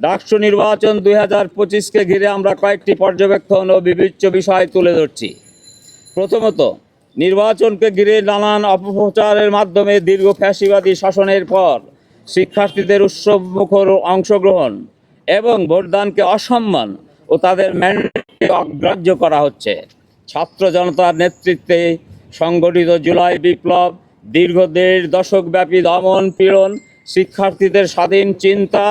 ডাকসু নির্বাচন দুই হাজার পঁচিশকে ঘিরে আমরা কয়েকটি পর্যবেক্ষণ ও বিবেচ্য বিষয় তুলে ধরছি। প্রথমত, নির্বাচনকে ঘিরে নানান অপপ্রচারের মাধ্যমে দীর্ঘ ফ্যাসিবাদী শাসনের পর শিক্ষার্থীদের উৎসবমুখর অংশগ্রহণ এবং ভোটদানকে অসম্মান ও তাদের ম্যান্ডেটকে অগ্রাহ্য করা হচ্ছে। ছাত্র জনতার নেতৃত্বে সংগঠিত জুলাই বিপ্লব, দীর্ঘ দেড় দশকব্যাপী দমন পীড়ন, শিক্ষার্থীদের স্বাধীন চিন্তা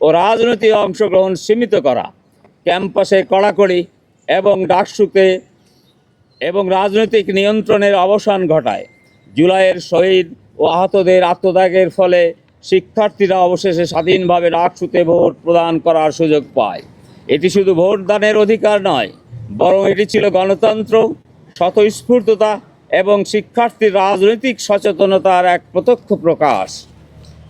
ও রাজনৈতিক অংশগ্রহণ সীমিত করা। ক্যাম্পাসে কড়াকড়ি এবং ডাকসুকে এবং রাজনৈতিক নিয়ন্ত্রণের অবসান ঘটায়। জুলাইয়ের শহীদ ও আহতদের আত্মত্যাগের ফলে শিক্ষার্থীরা অবশেষে স্বাধীনভাবে ডাকসুতে ভোট প্রদান করার সুযোগ পায়। এটি শুধু ভোটদানের অধিকার নয়, বরং এটি ছিল গণতন্ত্র, স্বতঃস্ফূর্ততা এবং শিক্ষার্থীর রাজনৈতিক সচেতনতার এক প্রত্যক্ষ প্রকাশ।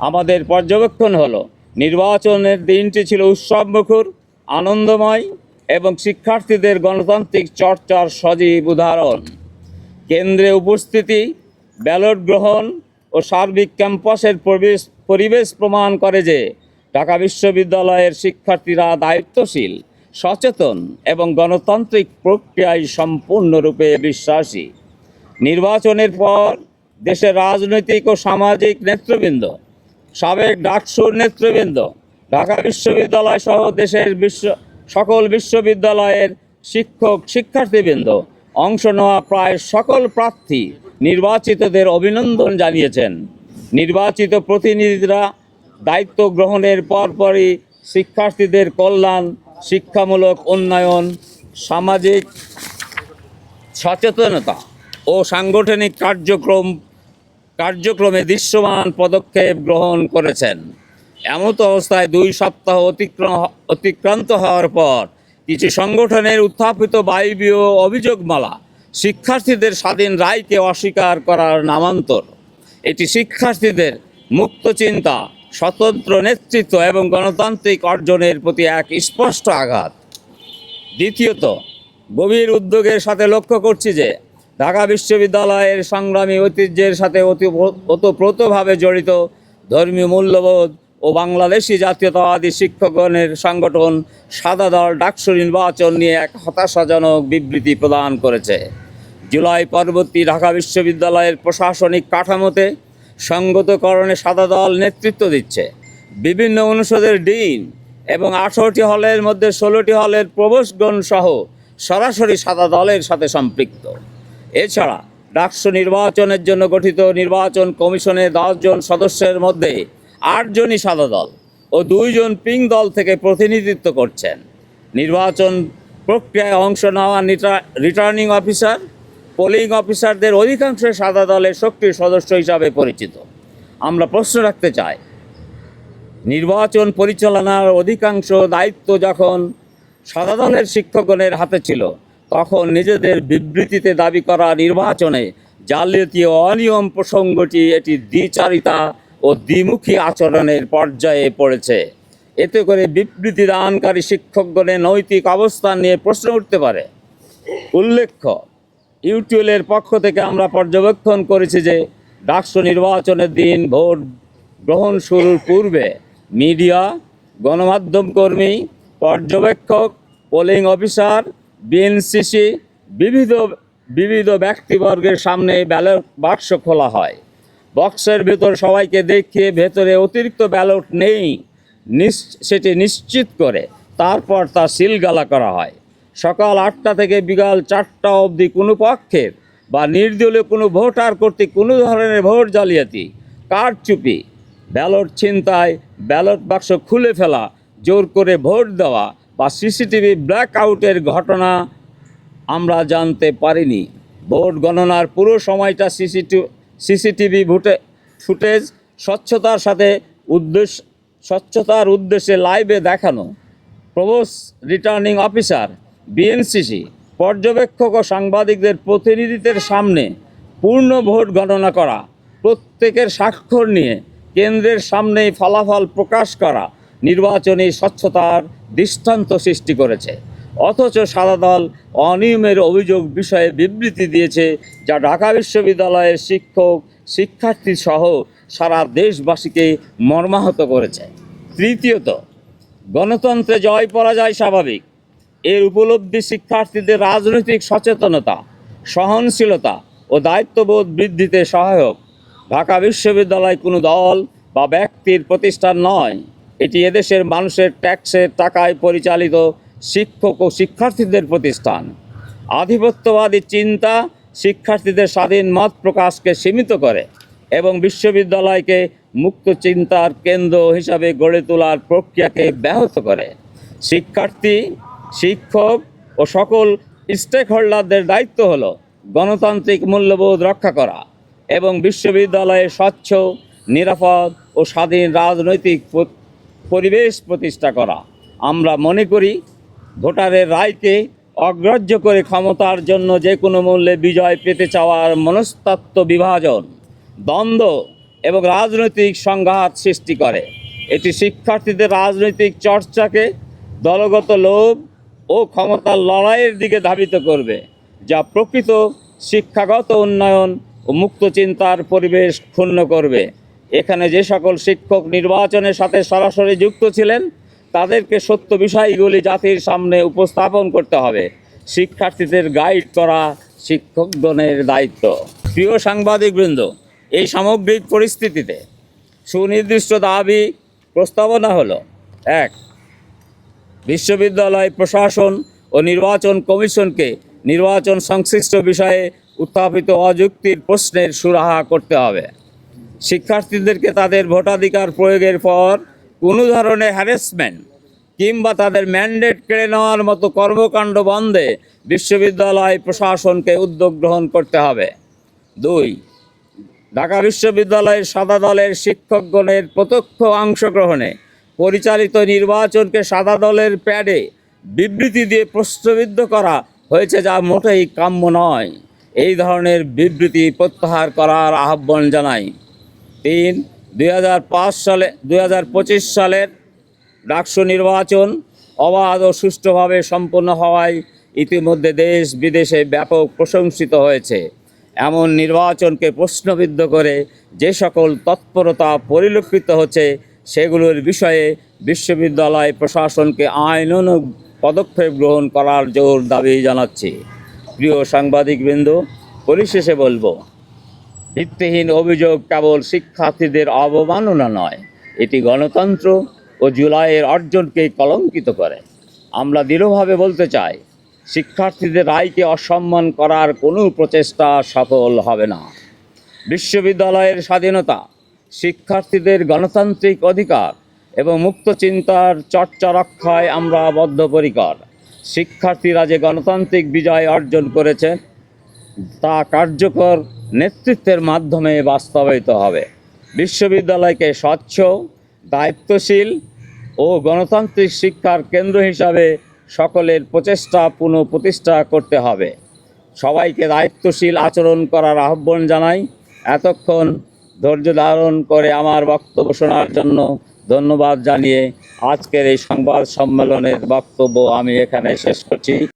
আমাদের পর্যবেক্ষণ হলো নির্বাচনের দিনটি ছিল উৎসবমুখর, আনন্দময় এবং শিক্ষার্থীদের গণতান্ত্রিক চর্চার সজীব উদাহরণ। কেন্দ্রে উপস্থিতি, ব্যালট গ্রহণ ও সার্বিক ক্যাম্পাসের পরিবেশ পরিবেশ প্রমাণ করে যে ঢাকা বিশ্ববিদ্যালয়ের শিক্ষার্থীরা দায়িত্বশীল, সচেতন এবং গণতান্ত্রিক প্রক্রিয়ায় সম্পূর্ণরূপে বিশ্বাসী। নির্বাচনের পর দেশের রাজনৈতিক ও সামাজিক নেতৃবৃন্দ সাবেক ডাকসুর নেতৃবৃন্দ, ঢাকা বিশ্ববিদ্যালয় সহ দেশের বিশ্ব, সকল বিশ্ববিদ্যালয়ের শিক্ষক, শিক্ষার্থীবৃন্দ অংশ নেওয়া প্রায় সকল প্রার্থী নির্বাচিতদের অভিনন্দন জানিয়েছেন। নির্বাচিত প্রতিনিধিরা দায়িত্ব গ্রহণের পরপরই শিক্ষার্থীদের কল্যাণ, শিক্ষামূলক উন্নয়ন, সামাজিক সচেতনতা ও সাংগঠনিক কার্যক্রম কার্যক্রমে দৃশ্যমান পদক্ষেপ গ্রহণ করেছেন। এমত অবস্থায় দুই সপ্তাহ অতিক্রম অতিক্রান্ত হওয়ার পর কিছু সংগঠনের উত্থাপিত বায়বীয় অভিযোগমালা শিক্ষার্থীদের স্বাধীন রায়কে অস্বীকার করার নামান্তর। এটি শিক্ষার্থীদের মুক্ত চিন্তা, স্বতন্ত্র নেতৃত্ব এবং গণতান্ত্রিক অর্জনের প্রতি এক স্পষ্ট আঘাত। দ্বিতীয়ত, গভীর উদ্যোগের সাথে লক্ষ্য করছি যে ঢাকা বিশ্ববিদ্যালয়ের সংগ্রামী ঐতিহ্যের সাথে অতি ওতপ্রোতভাবে জড়িত ধর্মীয় মূল্যবোধ ও বাংলাদেশি জাতীয়তাবাদী শিক্ষকগণের সংগঠন সাদা দল ডাকসু নির্বাচন নিয়ে এক হতাশাজনক বিবৃতি প্রদান করেছে। জুলাই পরবর্তী ঢাকা বিশ্ববিদ্যালয়ের প্রশাসনিক কাঠামোতে সঙ্গতকরণে সাদা দল নেতৃত্ব দিচ্ছে। বিভিন্ন অনুষদের ডিন এবং আঠারোটি হলের মধ্যে ষোলোটি হলের প্রবেশগণ সহ সরাসরি সাদা দলের সাথে সম্পৃক্ত। এছাড়া ডাকসু নির্বাচনের জন্য গঠিত নির্বাচন কমিশনের দশজন সদস্যের মধ্যে আটজনই সাদা দল ও দুইজন পিং দল থেকে প্রতিনিধিত্ব করছেন। নির্বাচন প্রক্রিয়ায় অংশ নেওয়া রিটার্নিং অফিসার পোলিং অফিসারদের অধিকাংশ সাদা দলের সক্রিয় সদস্য হিসাবে পরিচিত। আমরা প্রশ্ন রাখতে চাই, নির্বাচন পরিচালনার অধিকাংশ দায়িত্ব যখন সাদা দলের শিক্ষকগণের হাতে ছিল তখন নিজেদের বিবৃতিতে দাবি করা নির্বাচনে জালিয়াতি ও অনিয়ম প্রসঙ্গটি এটি দ্বিচারিতা ও দ্বিমুখী আচরণের পর্যায়ে পড়েছে। এতে করে বিবৃতি দানকারী শিক্ষকগণের নৈতিক অবস্থান নিয়ে প্রশ্ন উঠতে পারে। উল্লেখ্য ইউটিউলের পক্ষ থেকে আমরা পর্যবেক্ষণ করেছি যে ডাকসু নির্বাচনের দিন ভোট গ্রহণ শুরুর পূর্বে মিডিয়া, গণমাধ্যম কর্মী, পর্যবেক্ষক, পোলিং অফিসার বিএনসিসি বিবিধ বিবিধ ব্যক্তিবর্গের সামনে ব্যালট বাক্স খোলা হয়। বক্সের ভেতর সবাইকে দেখিয়ে ভেতরে অতিরিক্ত ব্যালট নেই সেটি নিশ্চিত করে, তারপর তা সিলগালা করা হয়। সকাল আটটা থেকে বিকাল চারটা অবধি কোনো পক্ষের বা নির্দলীয় কোনো ভোটার কর্তৃক কোনো ধরনের ভোট জালিয়াতি, কারচুপি, ব্যালট ছিনতাই, ব্যালট বাক্স খুলে ফেলা, জোর করে ভোট দেওয়া বা সিসিটিভি ব্ল্যাক আউটের ঘটনা আমরা জানতে পারিনি। ভোট গণনার পুরো সময়টা সিসিটিভি সিসিটিভি ভোটে, ফুটেজ স্বচ্ছতার সাথে উদ্দেশ্য স্বচ্ছতার উদ্দেশ্যে লাইভে দেখানো। প্রবোস রিটার্নিং অফিসার, বিএনসিসি, পর্যবেক্ষক ও সাংবাদিকদের প্রতিনিধিদের সামনে পূর্ণ ভোট গণনা করা। প্রত্যেকের স্বাক্ষর নিয়ে কেন্দ্রের সামনেই ফলাফল প্রকাশ করা। নির্বাচনী স্বচ্ছতার দৃষ্টান্ত সৃষ্টি করেছে। অথচ সাদা দল অনিয়মের অভিযোগ বিষয়ে বিবৃতি দিয়েছে যা ঢাকা বিশ্ববিদ্যালয়ের শিক্ষক, শিক্ষার্থী সহ সারা দেশবাসীকে মর্মাহত করেছে। তৃতীয়ত, গণতন্ত্রে জয় পরাজয় স্বাভাবিক। এর উপলব্ধি শিক্ষার্থীদের রাজনৈতিক সচেতনতা, সহনশীলতা ও দায়িত্ববোধ বৃদ্ধিতে সহায়ক। ঢাকা বিশ্ববিদ্যালয় কোনো দল বা ব্যক্তির প্রতিষ্ঠান নয়। এটি এদেশের মানুষের ট্যাক্সের টাকায় পরিচালিত শিক্ষক ও শিক্ষার্থীদের প্রতিষ্ঠান। আধিপত্যবাদী চিন্তা শিক্ষার্থীদের স্বাধীন মত প্রকাশকে সীমিত করে এবং বিশ্ববিদ্যালয়কে মুক্ত চিন্তার কেন্দ্র হিসাবে গড়ে তোলার প্রক্রিয়াকে ব্যাহত করে। শিক্ষার্থী, শিক্ষক ও সকল স্টেক হোল্ডারদের দায়িত্ব হল গণতান্ত্রিক মূল্যবোধ রক্ষা করা এবং বিশ্ববিদ্যালয়ে স্বচ্ছ, নিরাপদ ও স্বাধীন রাজনৈতিক পরিবেশ প্রতিষ্ঠা করা। আমরা মনে করি, ভোটারের রায়কে অগ্রাহ্য করে ক্ষমতার জন্য যে কোনো মূল্যে বিজয় পেতে চাওয়ার মনস্তাত্ত্ব বিভাজন, দ্বন্দ্ব এবং রাজনৈতিক সংঘাত সৃষ্টি করে। এটি শিক্ষার্থীদের রাজনৈতিক চর্চাকে দলগত লোভ ও ক্ষমতার লড়াইয়ের দিকে ধাবিত করবে, যা প্রকৃত শিক্ষাগত উন্নয়ন ও মুক্ত চিন্তার পরিবেশ ক্ষুণ্ণ করবে। এখানে যে সকল শিক্ষক নির্বাচনের সাথে সরাসরি যুক্ত ছিলেন, তাদেরকে সত্য বিষয়গুলি জাতির সামনে উপস্থাপন করতে হবে। শিক্ষার্থীদের গাইড করা শিক্ষকগণের দায়িত্ব। প্রিয় সাংবাদিকবৃন্দ, এই সামগ্রিক পরিস্থিতিতে সুনির্দিষ্ট দাবি প্রস্তাবনা হলো, এক, বিশ্ববিদ্যালয় প্রশাসন ও নির্বাচন কমিশনকে নির্বাচন সংশ্লিষ্ট বিষয়ে উত্থাপিত অযুক্তির প্রশ্নের সুরাহা করতে হবে। শিক্ষার্থীদেরকে তাদের ভোটাধিকার প্রয়োগের পর কোনো ধরনের হ্যারাসমেন্ট কিংবা তাদের ম্যান্ডেট কেড়ে নেওয়ার মতো কর্মকাণ্ড বন্ধে বিশ্ববিদ্যালয় প্রশাসনকে উদ্যোগ গ্রহণ করতে হবে। দুই, ঢাকা বিশ্ববিদ্যালয়ের সাদা দলের শিক্ষকগণের প্রত্যক্ষ অংশগ্রহণে পরিচালিত নির্বাচনকে সাদা দলের প্যাডে বিবৃতি দিয়ে প্রশ্নবিদ্ধ করা হয়েছে যা মোটেই কাম্য নয়। এই ধরনের বিবৃতি প্রত্যাহার করার আহ্বান জানাই। তিন, দুই সালে, দুই হাজার পঁচিশ সালের ডাকসু নির্বাচন অবাধ ও সুষ্ঠুভাবে সম্পন্ন হওয়ায় ইতিমধ্যে দেশ বিদেশে ব্যাপক প্রশংসিত হয়েছে। এমন নির্বাচনকে প্রশ্নবিদ্ধ করে যে সকল তৎপরতা পরিলক্ষিত হচ্ছে, সেগুলোর বিষয়ে বিশ্ববিদ্যালয় প্রশাসনকে আইনানুগ পদক্ষেপ গ্রহণ করার জোর দাবি জানাচ্ছি। প্রিয় সাংবাদিকবৃন্দ, পরিশেষে বলব ভিত্তিহীন অভিযোগ কেবল শিক্ষার্থীদের অবমাননা নয়, এটি গণতন্ত্র ও জুলাইয়ের অর্জনকে কলঙ্কিত করে। আমরা দৃঢ়ভাবে বলতে চাই, শিক্ষার্থীদের রায়কে অসম্মান করার কোনো প্রচেষ্টা সফল হবে না। বিশ্ববিদ্যালয়ের স্বাধীনতা, শিক্ষার্থীদের গণতান্ত্রিক অধিকার এবং মুক্ত চিন্তার চর্চা রক্ষায় আমরা বদ্ধপরিকর। শিক্ষার্থীরা যে গণতান্ত্রিক বিজয় অর্জন করেছে তা কার্যকর নেতৃত্বের মাধ্যমে বাস্তবায়িত হবে। বিশ্ববিদ্যালয়কে স্বচ্ছ, দায়িত্বশীল ও গণতান্ত্রিক শিক্ষার কেন্দ্র হিসাবে সকলের প্রচেষ্টা পুনঃপ্রতিষ্ঠা করতে হবে। সবাইকে দায়িত্বশীল আচরণ করার আহ্বান জানাই। এতক্ষণ ধৈর্য ধারণ করে আমার বক্তব্য শোনার জন্য ধন্যবাদ জানিয়ে আজকের এই সংবাদ সম্মেলনের বক্তব্য আমি এখানে শেষ করছি।